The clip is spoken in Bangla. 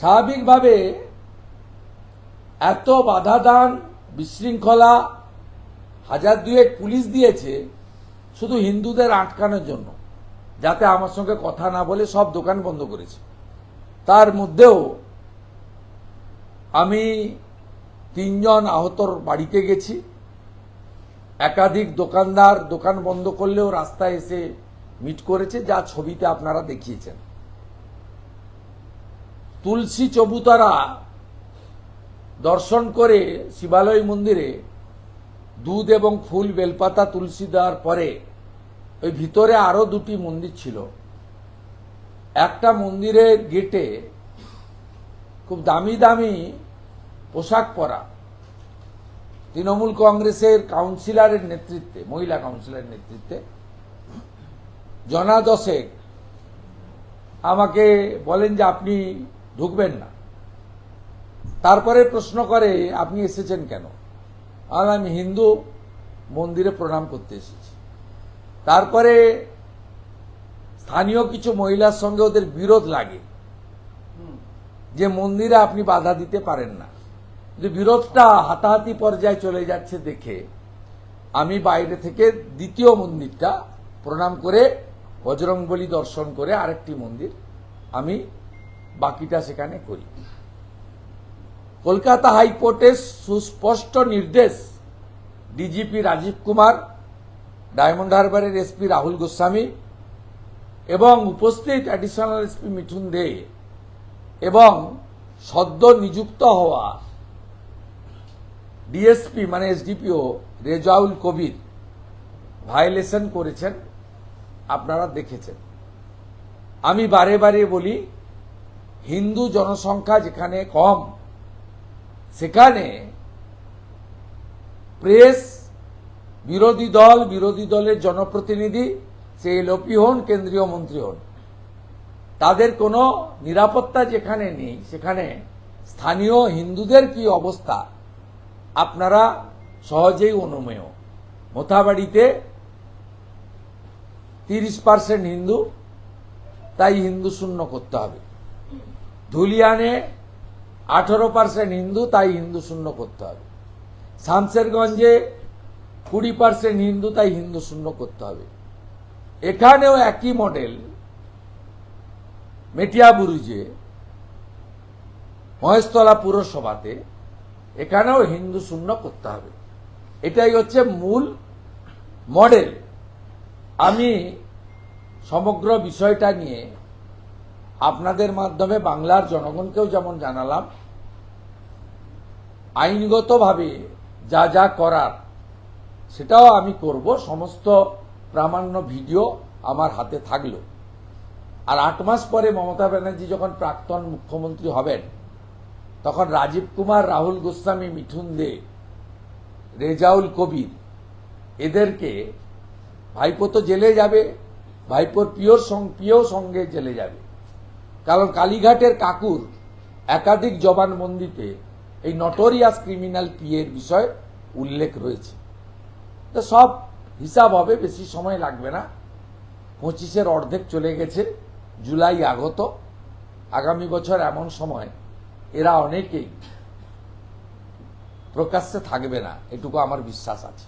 স্বাভাবিকভাবে এত বাধা দান, বিশৃঙ্খলা, হাজার দুয়েক পুলিশ দিয়েছে শুধু হিন্দুদের আটকানোর জন্য, যাতে আমার সঙ্গে কথা না বলে সব দোকান বন্ধ করেছে। তার মধ্যেও আমি তিনজন আহতর বাড়িতে গেছি। একাধিক দোকানদার দোকান বন্ধ করলেও রাস্তায় এসে মিট করেছে, যা ছবিতে আপনারা দেখিয়েছেন। তুলসী চবুতারা দর্শন করে শিবালয় মন্দিরে দুধ এবং ফুল বেলপাতা তুলসী দেওয়ার পরে ওই ভিতরে আরও দুটি মন্দির ছিল। একটা মন্দিরের গেটে খুব দামি দামি পোশাক পরা তৃণমূল কংগ্রেসের কাউন্সিলরের নেতৃত্বে, মহিলা কাউন্সিলরের নেতৃত্বে জনা দশেক আমাকে বলেন যে আপনি ঢুকবেন না। তারপরে প্রশ্ন করে, আপনি এসেছেন কেন? আর আমি হিন্দু, মন্দিরে প্রণাম করতে এসেছি। তারপরে, স্থানীয় কিছু মহিলার সঙ্গে ওদের বিরোধ লাগে। যে মন্দিরে আপনি বাধা দিতে পারেন না। যে বিরোধটা হাতাহাতি পর্যায়ে চলে যাচ্ছে দেখে, আমি বাইরে থেকে দ্বিতীয় মন্দিরটা প্রণাম করে, বজরংবলী দর্শন করে আরেকটি মন্দির আমি বাকিটা সেখানে করি। কলকাতা হাইকোর্টের সুস্পষ্ট নির্দেশ ডিজিপি রাজীব কুমার, ডায়মন্ড হারবারের এসপি রাহুল গোস্বামী এবং উপস্থিত অ্যাডিশনাল এসপি মিঠুন দে এবং সদ্য নিযুক্ত হওয়া ডিএসপি মানে এসডিপিও রেজাউল কবির ভায়োলেশন করেছেন। আপনারা দেখেছেন। আমি বারে বারে বলি হিন্দু জনসংখ্যা যেখানে কম, সেখানে প্রেস, বিরোধী দল, বিরোধী দলের জনপ্রতিনিধি, সে এলপি হন, কেন্দ্রীয় মন্ত্রী হন। তাদের কোনো নিরাপত্তা যেখানে নেই, সেখানে স্থানীয় হিন্দুদের কি অবস্থা, আপনারা সহজেই অনুমেয়। মোথাবাড়িতে তিরিশ পার্সেন্ট হিন্দু, তাই হিন্দু শূন্য করতে হবে। ধুলিয়ানে আঠারো পার্সেন্ট হিন্দু, তাই হিন্দু শূন্য করতে হবে। শামসেরগঞ্জে কুড়ি পার্সেন্ট হিন্দু, তাই হিন্দু শূন্য করতে হবে। এখানেও একই মডেল মেটিয়াবুরুজে মহেশতলা পুরসভাতে, এখানেও হিন্দু শূন্য করতে হবে। এটাই হচ্ছে মূল মডেল। আমি সমগ্র বিষয়টা নিয়ে আপনাদের মাধ্যমে বাংলার জনগণকেও যেমন জানালাম, আইনগতভাবে যা যা করার, সেটাও আমি করব, সমস্ত প্রামাণ্য ভিডিও আমার হাতে থাকল। আর আট মাস পরে মমতা ব্যানার্জি যখন প্রাক্তন মুখ্যমন্ত্রী হবেন, তখন রাজীব কুমার, রাহুল গোস্বামী, মিঠুন দে, রেজাউল কবির, এদেরকে ভাইপো তো জেলে যাবে, ভাইপোর পিওর পিও সঙ্গে জেলে যাবে। কারণ কালীঘাটের কাকুর একাধিক জবানবন্দিতে এই নটোরিয়াস ক্রিমিনাল পিএর বিষয় উল্লেখ রয়েছে। তো সব হিসাব হবে, বেশি সময় লাগবে না। পঁচিশের অর্ধেক চলে গেছে, জুলাই আগত। আগামী বছর এমন সময় এরা অনেকেই প্রকাশ্যে থাকবে না, এটুকু আমার বিশ্বাস আছে।